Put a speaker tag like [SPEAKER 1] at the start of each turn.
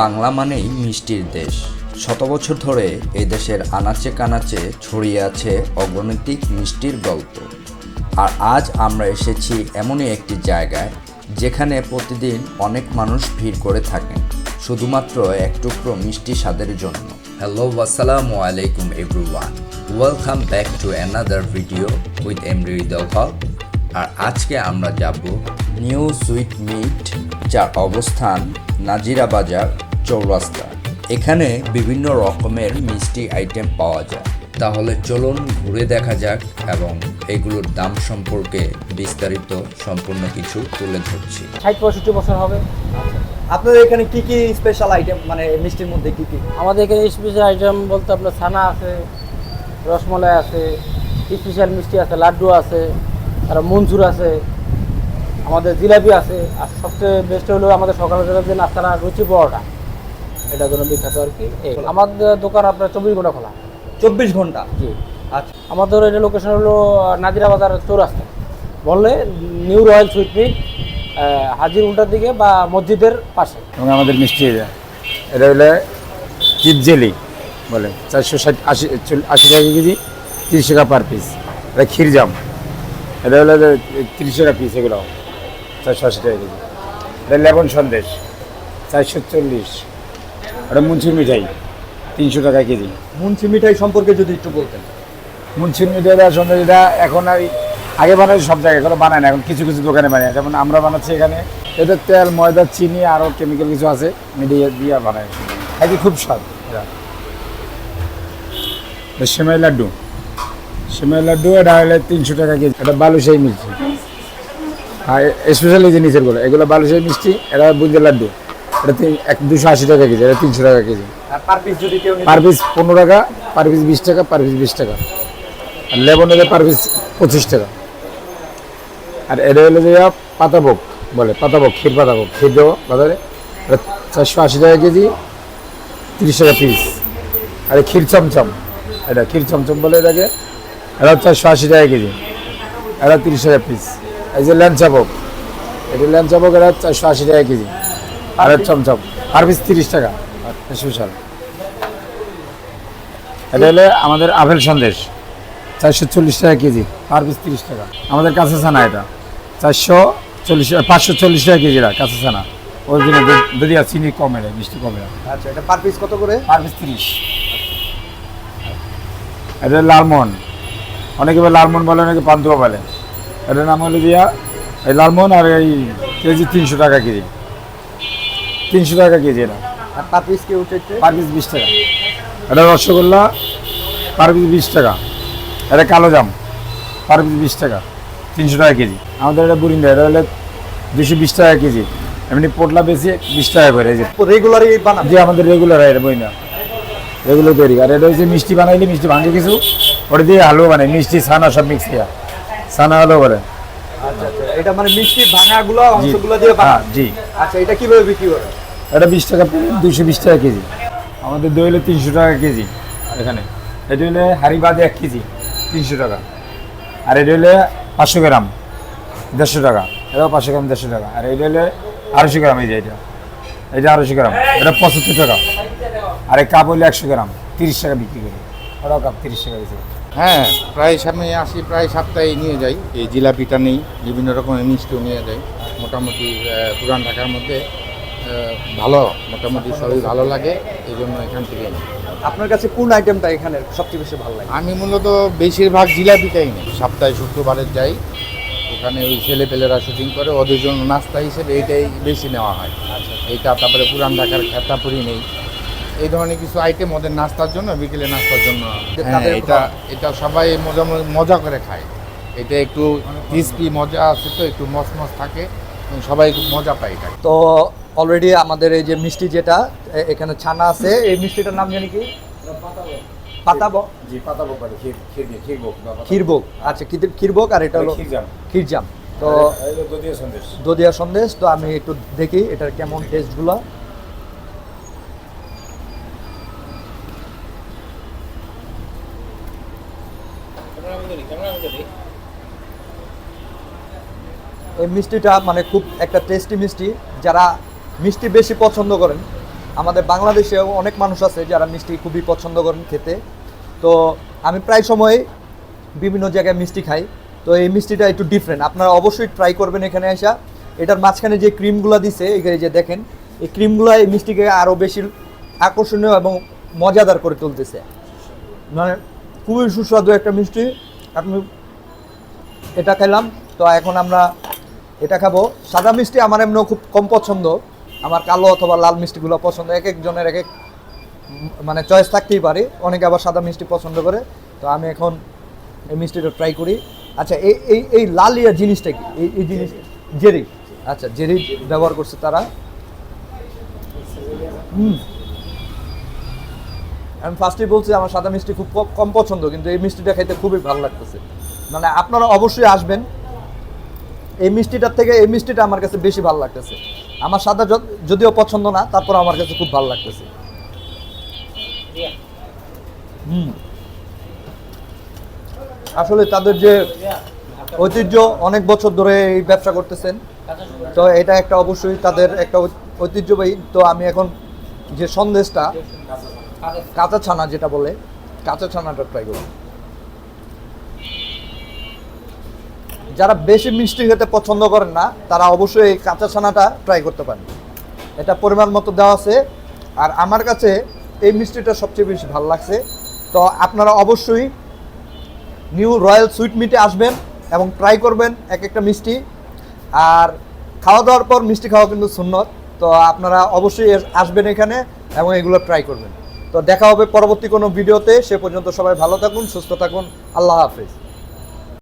[SPEAKER 1] বাংলা মানেই মিষ্টির দেশ। শত বছর ধরে এই দেশের আনাচে কানাচে ছড়িয়ে আছে অগণিতিক মিষ্টির গল্প। আর আজ আমরা এসেছি এমনই একটি জায়গায়, যেখানে প্রতিদিন অনেক মানুষ ভিড় করে থাকেন, শুধুমাত্র এক টুকরো মিষ্টি স্বাদের জন্য। হ্যালো আসসালামু আলাইকুম everyone welcome back to another video with Emri Haque আর আজকে আমরা যাব নিউ সুইট মিট যার অবস্থান নাজিরা বাজার চৌরাস্তা। এখানে বিভিন্ন রকমের মিষ্টি আইটেম পাওয়া যায়। তাহলে চলুন ঘুরে দেখা যাক এবং এগুলোর দাম সম্পর্কে বিস্তারিত সম্পূর্ণ কিছু তুলে ধরছি।
[SPEAKER 2] ষাট পঁয়ষট্টি বছর হবে।
[SPEAKER 3] আপনাদের এখানে কি কি স্পেশাল আইটেম মানে মিষ্টির মধ্যে কি কি?
[SPEAKER 2] আমাদের এখানে স্পেশাল আইটেম বলতে আপনার ছানা আছে রসমলাই আছে স্পেশাল মিষ্টি আছে লাড্ডু আছে আর মঞ্জুর আছে। আমাদের জিলাপি আছে আর সবচেয়ে বেস্ট হলো আমাদের সকালে যে নাস্তাটা রুচি পরোটা। এটা জন্য বিখ্যাত আর কি। আমাদের দোকান আপনার চব্বিশ ঘণ্টা খোলা।
[SPEAKER 3] চব্বিশ ঘণ্টা?
[SPEAKER 2] জি।
[SPEAKER 3] আচ্ছা।
[SPEAKER 2] আমাদের এটা লোকেশন হলো নাজিরা বাজার চৌরাস্তা। বললে নিউ রয়্যাল সুইট মিট হাজির উল্টার দিকে বা মসজিদের পাশে।
[SPEAKER 4] এবং আমাদের মিষ্টি এটা। এটা হলো চিপ জেলি বলে চারশো ষাট আশি আশি টাকা কেজি তিরিশ টাকা পার পিস এটা ক্ষীরজাম এটা হলো যে তিরিশ টাকা পিস এগুলো। চারশো আশি টাকা কেজি। এটা লেবন সন্দেশ চারশো চল্লিশ। এটা মুন্সির মিঠাই তিনশো টাকা কেজি।
[SPEAKER 3] মুন্সি মিঠাই সম্পর্কে যদি একটু বলতেন।
[SPEAKER 4] মুন্সির মিঠাইটা সন্দেশ এটা এখন আর আগে বানাই সব জায়গায় এখনও বানায় না এখন কিছু কিছু দোকানে বানায় যেমন আমরা বানাচ্ছি এখানে এটা তেল ময়দা চিনি আরও কেমিক্যাল কিছু আছে মিডিয়া দিয়ে বানায়। খাইতে খুব স্বাদ। সেমাই লাড্ডু। সেমাই লাড্ডু এটা হলে তিনশো টাকা কেজি। এটা বালুশাহী মিষ্টি। আর স্পেশালি যে নিচেরগুলো এগুলো বালুশাহী মিষ্টি এটা বুঝতে লাড্ডু এটা তিন এক দুশো আশি টাকা কেজি এটা তিনশো টাকা কেজি।
[SPEAKER 3] পার পিস
[SPEAKER 4] পনেরো টাকা পার পিস বিশ টাকা পার পিস বিশ টাকা। আর লেবন হলে পার পিস পঁচিশ টাকা। আর এটা হলো যে পাতাভোগ বলে পাতাভোগ ক্ষীর পাতাভোগ। ক্ষীর দেবো বাজারে চারশো আশি টাকা কেজি তিরিশ টাকা পিস আর ক্ষীর চমচম এটা ক্ষীর চমচম বলে এটাকে এটা চারশো আশি টাকা কেজি এটা তিরিশ টাকা পিস এই যে ল্যাংচা ভোগ এটা ল্যাংচা ভোগ চারশো আশি টাকা কেজি আর চমচম পার পিস তিরিশ টাকা স্পেশাল এটা হলে আমাদের আপেল সন্দেশ। চারশো চল্লিশ টাকা কেজি পার পিস তিরিশ টাকা। আমাদের কাঁচা ছানা এটা। চারশো চল্লিশ পাঁচশো চল্লিশ টাকা কেজি এটা কাঁচা ছানা। ওর জন্য যদি আর চিনি কমে দেয় মিষ্টি কমে
[SPEAKER 3] আচ্ছা এটা পার পিস কত করে?
[SPEAKER 4] পার পিস তিরিশ। এটা লালমোহন। অনেকে বলে লালমোহন বলে অনেকে পান্তুয়া বলে। এটার নাম হলো দিয়া এই লালমোহন আর এই কেজি তিনশো টাকা কেজি। তিনশো টাকা কেজি এটা।
[SPEAKER 3] আর পার পিস কেউ চাইছে
[SPEAKER 4] পার পিস বিশ টাকা। এটা রসগোল্লা পার পিস বিশ টাকা। এটা কালো জাম পার পিস বিশ টাকা। তিনশো টাকা কেজি। আমাদের এটা বুরিন্দা এটা হলে দুশো বিশ টাকা কেজি। এমনি পোটলা বেশি বিশ টাকা করে যে।
[SPEAKER 3] রেগুলারই বানান
[SPEAKER 4] যে আমাদের রেগুলার এটা বই না রেগুলার তৈরি। আর এটা হচ্ছে মিষ্টি বানাইলে মিষ্টি ভাঙে কিছু। ওটা দিয়ে হালুয়া বানাই মিষ্টি ছানা সব মিক্স দিয়া। হালুয়া করে
[SPEAKER 3] আচ্ছা আচ্ছা। এটা মানে মিষ্টি ভাঙাগুলো অংশগুলো দিয়ে
[SPEAKER 4] হ্যাঁ
[SPEAKER 3] বানান
[SPEAKER 4] জি।
[SPEAKER 3] আচ্ছা এটা কীভাবে বিক্রি করে
[SPEAKER 4] এটা বিশ টাকা দুশো বিশ টাকা কেজি। আমাদের দই হলো তিনশো টাকা কেজি এখানে। এটা হলে হাড়ি বাদে এক কেজি তিনশো টাকা। আর এটা হলে পাঁচশো গ্রাম দেড়শো টাকা। এটাও পাঁচশো গ্রাম দেড়শো টাকা। আর এটা হলে আড়াইশো গ্রাম এই যে এটা। এটা আড়াইশো গ্রাম এটা পঁচাত্তর টাকা। আর এই কাপ হলে একশো গ্রাম তিরিশ টাকা বিক্রি করি। ওটাও কাপ তিরিশ টাকা বেশি
[SPEAKER 5] হ্যাঁ প্রায় সামনে আসি প্রায় সপ্তাহে নিয়ে যাই। এই জিলাপিটা নেই বিভিন্ন রকমের মিষ্টিও নিয়ে যাই। মোটামুটি পুরান ঢাকার মধ্যে ভালো মোটামুটি সবই ভালো লাগে এই জন্য এখান থেকে
[SPEAKER 3] আপনার কাছে কোন আইটেমটা এখানে সবচেয়ে বেশি ভালো লাগে?
[SPEAKER 5] আমি মূলত বেশিরভাগ জিলাপিটাই নিই। সপ্তাহে শুক্রবারে যাই ওখানে ওই ছেলে পেলেরা শুটিং করে ওদের জন্য নাস্তা হিসেবে এইটাই বেশি নেওয়া হয়। এইটা তারপরে পুরান ঢাকার খেতাপুরি নেই। এই ধরনের কিছু আইটেম ওদের নাস্তার জন্য বিকেলে নাস্তার জন্য। হ্যাঁ এটা এটা সবাই মজা মজা করে খায়। এটা একটু ক্রিসপি মজা আছে তো একটু মস মস থাকে সবাই খুব মজা পায় এটা
[SPEAKER 3] তো অলরেডি আমাদের এই যে মিষ্টি যেটা এখানে ছানা আছে। এই মিষ্টিটার নাম জানি কি? পাতাবক
[SPEAKER 4] জি
[SPEAKER 3] আচ্ছা আর এটা হলো
[SPEAKER 4] ক্ষীরজাম
[SPEAKER 3] ক্ষীরজাম তো
[SPEAKER 4] সন্দেশ।
[SPEAKER 3] দদিয়া সন্দেশ তো আমি একটু দেখি এটার কেমন টেস্টগুলো এই মিষ্টিটা মানে খুব একটা টেস্টি মিষ্টি। যারা মিষ্টি বেশি পছন্দ করেন, আমাদের বাংলাদেশেও অনেক মানুষ আছে যারা মিষ্টি খুবই পছন্দ করেন খেতে। তো আমি প্রায় সময় বিভিন্ন জায়গায় মিষ্টি খাই। তো এই মিষ্টিটা একটু ডিফারেন্ট আপনারা অবশ্যই ট্রাই করবেন এখানে আসা এটার মাঝখানে যে ক্রিমগুলো দিছে এখানে যে দেখেন, এই ক্রিমগুলো এই মিষ্টিকে আরও বেশি আকর্ষণীয় এবং মজাদার করে তুলতেছে। মানে খুবই সুস্বাদু একটা মিষ্টি। আপনি এটা খেলাম তো এখন আমরা এটা খাব। সাদা মিষ্টি আমার এমনিও খুব কম পছন্দ। আমার কালো অথবা লাল মিষ্টিগুলো পছন্দ এক একজনের এক এক মানে চয়েস থাকতেই পারে। অনেকে আবার সাদা মিষ্টি পছন্দ করে। তো আমি এখন এই মিষ্টিটা ট্রাই করি। আচ্ছা এই এই এই লাল ইয়া জিনিসটা কি? এই এই জিনিস জেরি। আচ্ছা জেরি ব্যবহার করছে তারা। হুম। আমি ফার্স্টেই বলছি আমার সাদা মিষ্টি খুব কম- পছন্দ, কিন্তু এই মিষ্টিটা খেতে খুবই ভালো লাগতেছে। মানে আপনারা অবশ্যই আসবেন। এই মিষ্টিটার থেকে, এই মিষ্টিটা আমার কাছে বেশি ভালো লাগতেছে। আমার সাদা যদিও পছন্দ না, তারপর আমার কাছে খুব ভালো লাগতেছে। হুম। আসলে তাদের যে ঐতিহ্য, অনেক বছর ধরে এই ব্যবসা করতেছেন। তো এটা একটা অবশ্যই তাদের একটা ঐতিহ্যবাহী। তো আমি এখন যে সন্দেশটা কাঁচা ছানা যেটা বলে, কাঁচা ছানাটা ট্রাই করুন। যারা বেশি মিষ্টি খেতে পছন্দ করেন না, তারা অবশ্যই এই কাঁচা ছানাটা ট্রাই করতে পারেন। এটা পরিমাণ মতো দেওয়া আছে, আর আমার কাছে এই মিষ্টিটা সবচেয়ে বেশি ভালো লাগছে। তো আপনারা অবশ্যই নিউ রয়্যাল সুইট মিটে আসবেন এবং ট্রাই করবেন এক একটা মিষ্টি। আর খাওয়া দাওয়ার পর মিষ্টি খাওয়া কিন্তু সুন্নত, তো আপনারা অবশ্যই আসবেন এখানে এবং এগুলো ট্রাই করবেন। তো দেখা হবে পরবর্তী কোনো ভিডিওতে। সে পর্যন্ত সবাই ভালো থাকুন, সুস্থ থাকুন। আল্লাহ হাফিজ।